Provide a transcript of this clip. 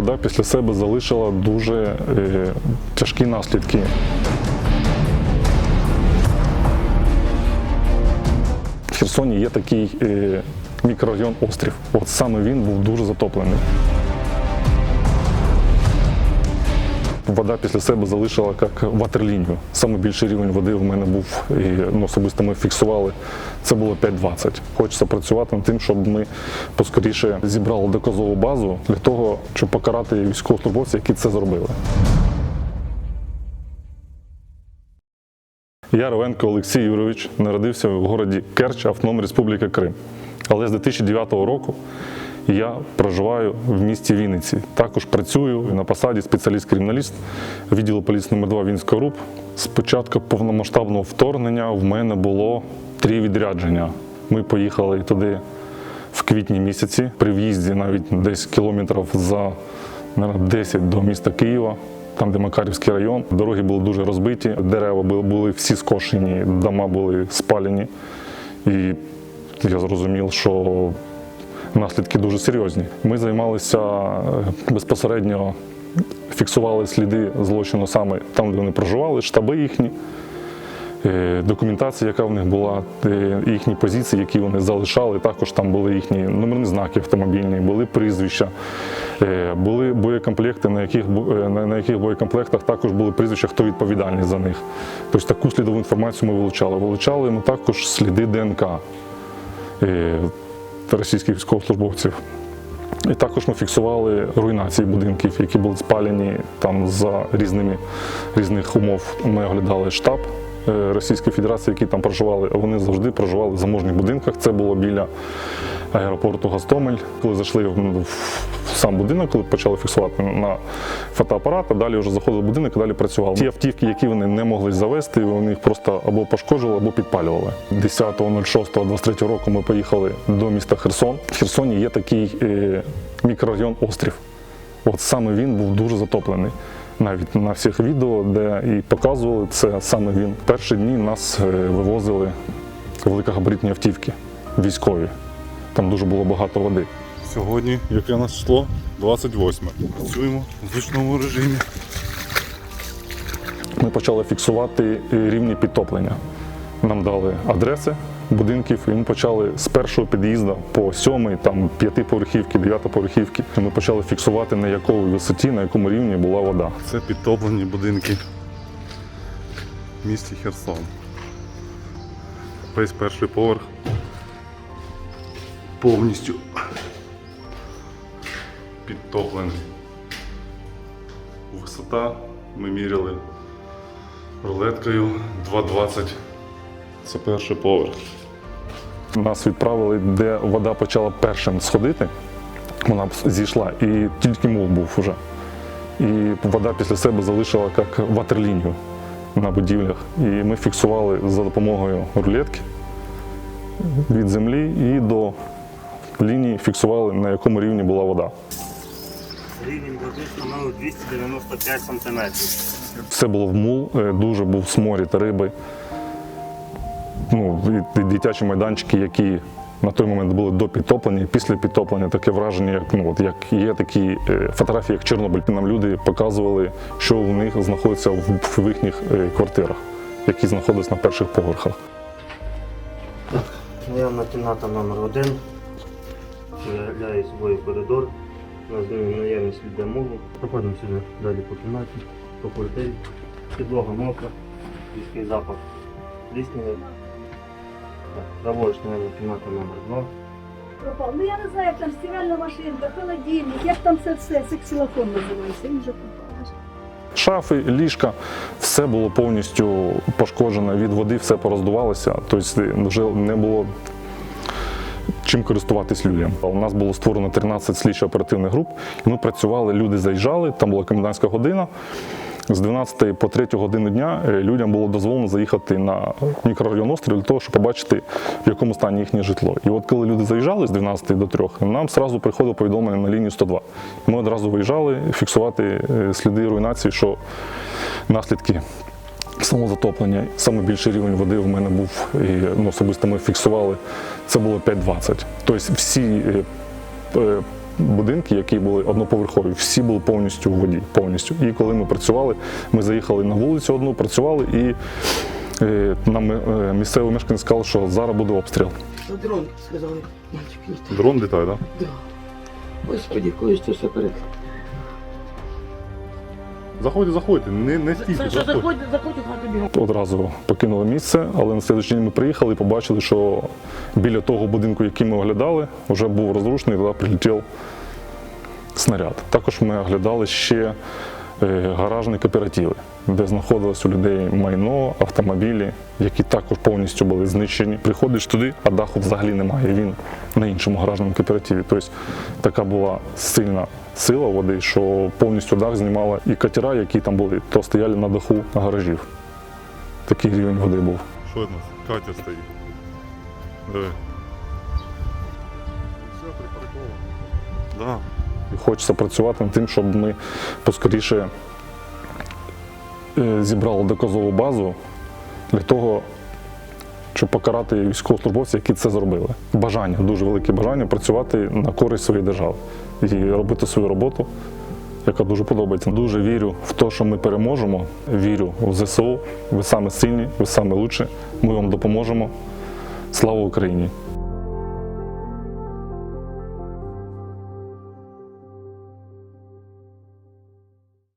вода після себе залишила дуже е, тяжкі наслідки. В Херсоні є такий е, мікрорайон Острів. От саме він був дуже затоплений. Вода після себе залишила як ватерлінію. Саме більший рівень води в мене був, і ну, особисто ми фіксували. Це було 5,20. Хочеться працювати над тим, щоб ми поскоріше зібрали доказову базу для того, щоб покарати військовослужбовців, які це зробили. Я Ровенко Олексій Юрович народився в городі Керч, Автономна Республіка Крим. Але з 2009 року я проживаю в місті Вінниці. Також працюю на посаді спеціаліст-криміналіст відділу поліції номер 2 Вінського РУП. З початку повномасштабного вторгнення в мене було три відрядження. Ми поїхали туди в квітні місяці, при в'їзді навіть десь кілометрів за наверно, 10 до міста Києва. Там, де Макарівський район, дороги були дуже розбиті, дерева були всі скошені, дома були спалені. І я зрозумів, що наслідки дуже серйозні. Ми займалися е, безпосередньо, фіксували сліди злочину саме там, де вони проживали, штаби їхні, е, документація, яка в них була, е, їхні позиції, які вони залишали. Також там були їхні номерні знаки автомобільні, були прізвища, були боєкомплекти, на яких, на яких боєкомплектах також були прізвища, хто відповідальний за них. Тобто таку слідову інформацію ми вилучали. Вилучали ми також сліди ДНК російських військовослужбовців. І також ми фіксували руйнації будинків, які були спалені там за різними різних умов. Ми оглядали штаб Російської Федерації, які там проживали. Вони завжди проживали в заможних будинках. Це було біля аеропорту Гостомель. Коли зайшли в в сам будинок, коли почали фіксувати на фотоапарат, а далі вже заходили в будинок і далі працювали. Ті автівки, які вони не могли завести, вони їх просто або пошкоджували, або підпалювали. 10.06.23 року ми поїхали до міста Херсон. В Херсоні є такий е, мікрорайон Острів. От саме він був дуже затоплений. Навіть на всіх відео, де і показували, це саме він. Перші дні нас е, вивозили великогабаритні автівки військові. Там дуже було багато води. Сьогодні, яке нас число? 28. Працюємо в звичному режимі. Ми почали фіксувати рівні підтоплення. Нам дали адреси будинків, і ми почали з першого під'їзду по сьомий, там п'ятиповерхівки, дев'ятоповерхівки. Ми почали фіксувати на якій висоті, на якому рівні була вода. Це підтоплені будинки в місті Херсон. Весь перший поверх повністю підтоплений. Висота ми міряли рулеткою 2,20. Це перший поверх. Нас відправили, де вода почала першим сходити. Вона зійшла, і тільки мул був уже. І вода після себе залишила як ватерлінію на будівлях. І ми фіксували за допомогою рулетки від землі і до лінії фіксували, на якому рівні була вода. Рівень води становив 295 сантиметрів. Все було в мул, е, дуже був сморід риби. Ну, дитячі майданчики, які на той момент були до підтоплення, після підтоплення таке враження, як, ну, от, як є такі е, фотографії, як Чорнобиль. Нам люди показували, що у них знаходиться в, в їхніх е, квартирах, які знаходились на перших поверхах. Наявна кімната номер 1 являє собою коридор. Ним наявність від мову. Проходимо сюди далі по кімнаті, по квартирі. Підлога мокра, різкий запах плісняви. Праворуч наявна кімната номер 2 пропав. Ну я не знаю, як там стиральна машинка, холодильник, як там це все, це ксилофон називається, він вже пропав. Шафи, ліжка, все було повністю пошкоджено від води, все пороздувалося. Тобто вже не було чим користуватись людям. У нас було створено 13 слідчо-оперативних груп, і ми працювали, люди заїжджали, там була комендантська година. З 12 по 3 годину дня е, людям було дозволено заїхати на мікрорайон острів для того, щоб побачити, в якому стані їхнє житло. І от коли люди заїжджали з 12 до 3, нам одразу приходило повідомлення на лінію 102. Ми одразу виїжджали фіксувати е, сліди руйнації, що наслідки самозатоплення. Саме більший рівень води в мене був, і ну, особисто ми фіксували, це було 5,20. Тобто всі е, будинки, які були одноповерхові, всі були повністю в воді. Повністю. І коли ми працювали, ми заїхали на вулицю одну, працювали, і е, нам е, місцевий мешканець сказав, що зараз буде обстріл. Дрон, сказали, мальчик літає. Дрон літає, так? Да. Господи, коїсь це все перед. Заходьте, заходьте, не, не стійте. Саша, заходьте. заходьте, заходь у. Одразу покинули місце, але на слідчий день ми приїхали і побачили, що біля того будинку, який ми оглядали, вже був розрушений, туди прилетів снаряд. Також ми оглядали ще е, гаражні кооперативи, де знаходилось у людей майно, автомобілі, які також повністю були знищені. Приходиш туди, а даху взагалі немає. Він на іншому гаражному кооперативі. Тобто така була сильна сила води, що повністю дах знімала і катера, які там були, то стояли на даху гаражів. Такий рівень води був. Що це? Катя стоїть. Диви. Все припарковано. Да. І Хочеться працювати над тим, щоб ми поскоріше е, зібрали доказову базу для того, щоб покарати військовослужбовців, які це зробили. Бажання, дуже велике бажання працювати на користь своєї держави і робити свою роботу, яка дуже подобається. Дуже вірю в те, що ми переможемо. Вірю в ЗСУ. Ви саме сильні, ви саме лучші. Ми вам допоможемо. Слава Україні!